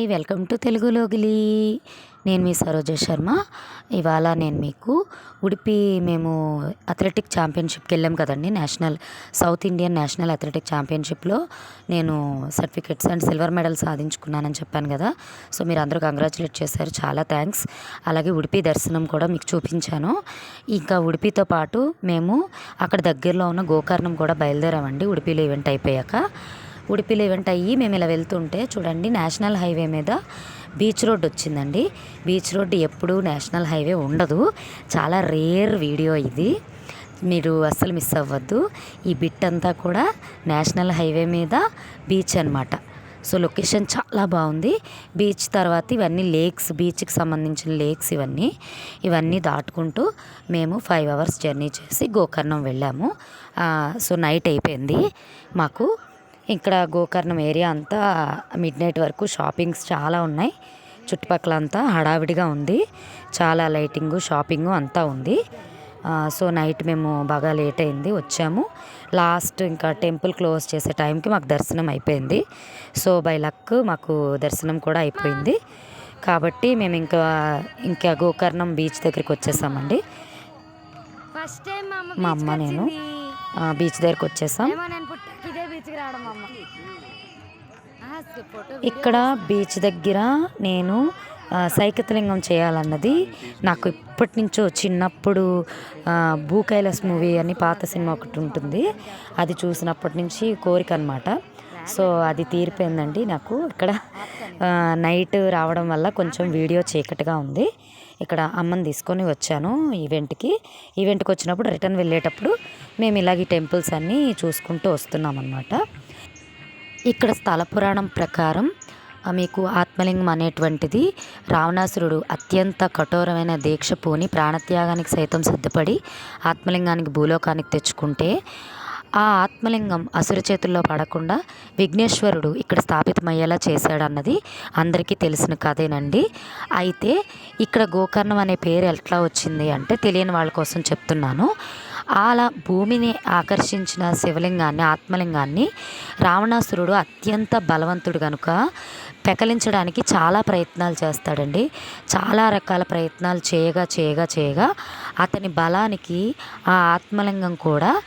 Hi welcome to Telugu లోగిలి. నేను మీ సరోజ శర్మ. ఇవాళ నేను మీకు ఉడిపి మేము అథ్లెటిక్ ఛాంపియన్షిప్కి వెళ్ళాం కదండి national south Indian national athletic ఛాంపియన్షిప్లో. నేను సర్టిఫికెట్స్ అండ్ సిల్వర్ మెడల్ సాధించుకున్నానని చెప్పాను కదా సో మీరు అందరూ కంగ్రాచులేట్ చేశారు చాలా థ్యాంక్స్ అలాగే ఉడిపి దర్శనం కూడా మీకు చూపించాను. ఇంకా ఉడిపితో పాటు మేము అక్కడ దగ్గరలో ఉన్న గోకర్ణం కూడా బయలుదేరామండి ఉడిపిలో ఈవెంట్ అయిపోయాక. ఉడిపిలో ఈవెంట్ అయ్యి మేము ఇలా వెళ్తుంటే చూడండి నేషనల్ హైవే మీద బీచ్ రోడ్ వచ్చిందండి. బీచ్ రోడ్ ఎప్పుడు నేషనల్ హైవే ఉండదు. చాలా రేర్ వీడియో ఇది. మీరు అస్సలు మిస్ అవ్వద్దు. ఈ బిట్ అంతా కూడా నేషనల్ హైవే మీద బీచ్ అనమాట సో లొకేషన్ చాలా బాగుంది. బీచ్ తర్వాత ఇవన్నీ లేక్స్ బీచ్కి సంబంధించిన లేక్స్ ఇవన్నీ. ఇవన్నీ దాటుకుంటూ మేము ఫైవ్ అవర్స్ జర్నీ చేసి గోకర్ణం వెళ్ళాము. సో నైట్ అయిపోయింది మాకు. ఇక్కడ గోకర్ణం ఏరియా అంతా మిడ్ నైట్ వరకు షాపింగ్స్ చాలా ఉన్నాయి. చుట్టుపక్కల అంతా హడావిడిగా ఉంది. చాలా లైటింగు షాపింగు అంతా ఉంది. సో నైట్ మేము బాగా లేట్ అయింది వచ్చాము. లాస్ట్ ఇంకా టెంపుల్ క్లోజ్ చేసే టైంకి మాకు దర్శనం అయిపోయింది. సో బై లక్ మాకు దర్శనం కూడా అయిపోయింది. కాబట్టి మేము ఇంకా ఇంకా గోకర్ణం బీచ్ దగ్గరికి వచ్చేసామండి. ఫస్ట్ టైం మా అమ్మ నేను. బీచ్ దగ్గరికి వచ్చేసాం. ఇక్కడ బీచ్ దగ్గర నేను సైకతలింగం చేయాలన్నది నాకు ఇప్పటి నుంచో చిన్నప్పుడు ఆ, భూ కైలాస్ మూవీ అని పాత సినిమా ఒకటి ఉంటుంది. అది చూసినప్పటి నుంచి కోరిక అనమాట సో అది తీరిపోయిందండి నాకు. ఇక్కడ నైట్ రావడం వల్ల కొంచెం వీడియో చీకటిగా ఉంది. ఇక్కడ అమ్మని తీసుకొని వచ్చాను ఈవెంట్కి. ఈవెంట్కి వచ్చినప్పుడు రిటర్న్ వెళ్ళేటప్పుడు మేము ఇలాగ ఈ టెంపుల్స్ అన్నీ చూసుకుంటూ వస్తున్నాం అన్నమాట ఇక్కడ స్థల పురాణం ప్రకారం మీకు ఆత్మలింగం అనేటువంటిది రావణాసురుడు అత్యంత కఠోరమైన దీక్ష పూని ప్రాణత్యాగానికి సైతం సిద్ధపడి ఆత్మలింగానికి భూలోకానికి తెచ్చుకుంటే ఆ ఆత్మలింగం అసురు చేతుల్లో పడకుండా విఘ్నేశ్వరుడు ఇక్కడ స్థాపితమయ్యేలా చేశాడన్నది అందరికీ తెలిసిన కథేనండి. అయితే ఇక్కడ గోకర్ణం అనే పేరు ఎట్లా వచ్చింది అంటే తెలియని వాళ్ళ కోసం చెప్తున్నాను. అలా భూమిని ఆకర్షించిన శివలింగాన్ని ఆత్మలింగాన్ని రావణాసురుడు అత్యంత బలవంతుడు కనుక పెకలించడానికి చాలా ప్రయత్నాలు చేస్తాడండి. చాలా రకాల ప్రయత్నాలు చేయగా చేయగా చేయగా అతని బలానికి ఆ ఆత్మలింగం కూడా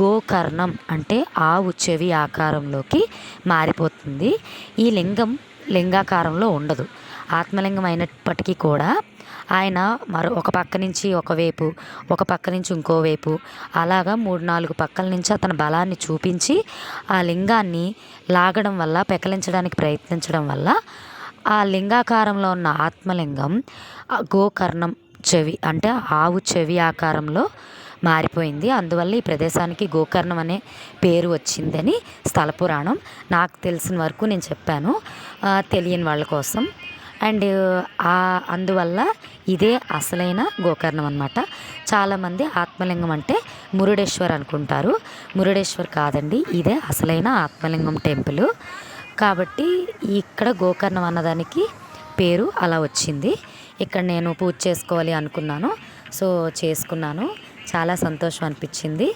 గోకర్ణం అంటే ఆవు చెవి ఆకారంలోకి మారిపోతుంది. ఈ లింగం లింగాకారంలో ఉండదు. ఆత్మలింగం అయినప్పటికీ కూడా ఆయన మరో ఒక పక్క నుంచి ఒకవైపు ఒక పక్క నుంచి ఇంకో వైపు అలాగా మూడు నాలుగు పక్కల నుంచి అతని బలాన్ని చూపించి ఆ లింగాన్ని లాగడం వల్ల పెకలించడానికి ప్రయత్నించడం వల్ల ఆ లింగాకారంలో ఉన్న ఆత్మలింగం గోకర్ణం చెవి అంటే ఆవు చెవి ఆకారంలో మారిపోయింది. అందువల్ల ఈ ప్రదేశానికి గోకర్ణం అనే పేరు వచ్చిందని స్థల పురాణం నాకు తెలిసిన వరకు నేను చెప్పాను. తెలియని వాళ్ళ కోసం. అండ్ ఆ అందువల్ల ఇదే అసలైన గోకర్ణం అనమాట చాలామంది ఆత్మలింగం అంటే మురుడేశ్వర్ అనుకుంటారు. మురుడేశ్వర్ కాదండి ఇదే అసలైన ఆత్మలింగం టెంపుల్. కాబట్టి ఇక్కడ గోకర్ణం అన్నదానికి పేరు అలా వచ్చింది. ఇక్కడ నేను పూజ చేసుకోవాలి అనుకున్నాను. సో చేసుకున్నాను. చాలా సంతోషం అనిపించింది.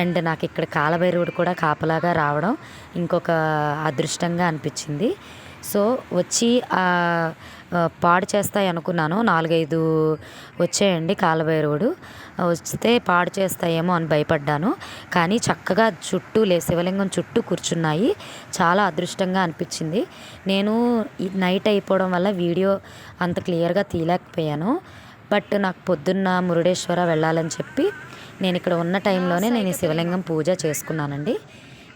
అండ్ నాకు ఇక్కడ కాలభైరవుడు కూడా కాపలాగా రావడం ఇంకొక అదృష్టంగా అనిపించింది. సో వచ్చి పాడు చేస్తాయి అనుకున్నాను. నాలుగైదు వచ్చాయండి కాలభైరవుడు. వస్తే పాడు చేస్తాయేమో అని భయపడ్డాను. కానీ చక్కగా చుట్టూ లే శివలింగం చుట్టూ కూర్చున్నాయి. చాలా అదృష్టంగా అనిపించింది. నేను నైట్ అయిపోవడం వల్ల వీడియో అంత క్లియర్గా తీయలేకపోయాను. బట్ నాకు పొద్దున్న మురుడేశ్వర వెళ్ళాలని చెప్పి నేను ఇక్కడ ఉన్న టైంలోనే నేను ఈ శివలింగం పూజ చేసుకున్నానండి.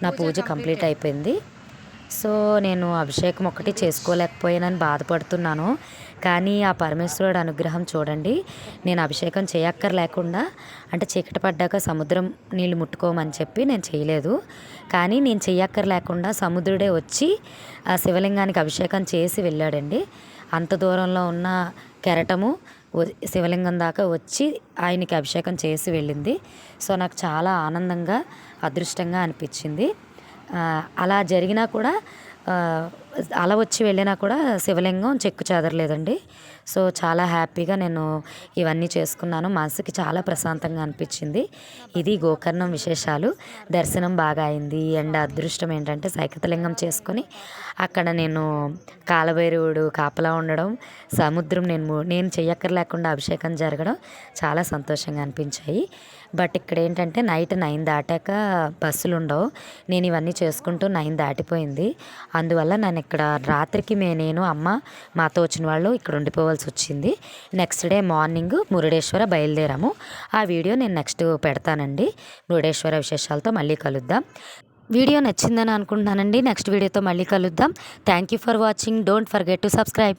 నా పూజ కంప్లీట్ అయిపోయింది. సో నేను అభిషేకం ఒకటి చేసుకోలేకపోయానని బాధపడుతున్నాను. కానీ ఆ పరమేశ్వరుడు అనుగ్రహం చూడండి. నేను అభిషేకం చేయక్కర్ లేకుండా అంటే చీకటి పడ్డాక సముద్రం నీళ్ళు ముట్టుకోమని చెప్పి నేను చేయలేదు. కానీ నేను చెయ్యక్కర్ లేకుండా సముద్రుడే వచ్చి ఆ శివలింగానికి అభిషేకం చేసి వెళ్ళాడండి. అంత దూరంలో ఉన్న కెరటము శివలింగం దాకా వచ్చి ఆయనకి అభిషేకం చేసి వెళ్ళింది. సో నాకు చాలా ఆనందంగా అదృష్టంగా అనిపించింది. అలా జరిగినా కూడా అలా వచ్చి వెళ్ళినా కూడా శివలింగం చెక్కు చెదరలేదండి. సో చాలా హ్యాపీగా నేను ఇవన్నీ చేసుకున్నాను. మనసుకి చాలా ప్రశాంతంగా అనిపించింది. ఇది గోకర్ణం విశేషాలు. దర్శనం బాగా అయింది. అండ్ అదృష్టం ఏంటంటే సైకతలింగం చేసుకొని అక్కడ నేను కాలభైరవుడు కాపలా ఉండడం సముద్రం నేను నేను చెయ్యక్కర్లేకుండా అభిషేకం జరగడం చాలా సంతోషంగా అనిపించాయి. బట్ ఇక్కడ ఏంటంటే నైట్ నైన్ దాటాక బస్సులు ఉండవు నేను ఇవన్నీ చేసుకుంటూ నైన్ దాటిపోయింది. అందువల్ల నేను ఇక్కడ రాత్రికి మే నేను అమ్మ మాతో వచ్చిన వాళ్ళు ఇక్కడ ఉండిపోవాల్సి వచ్చింది. నెక్స్ట్ డే మార్నింగ్ మురుడేశ్వర బయలుదేరాము. ఆ వీడియో నేను నెక్స్ట్ పెడతానండి. మురుడేశ్వర విశేషాలతో మళ్ళీ కలుద్దాం. వీడియో నచ్చిందని అనుకుంటున్నానండి. నెక్స్ట్ వీడియోతో మళ్ళీ కలుద్దాం. Thank you for watching don't forget to subscribe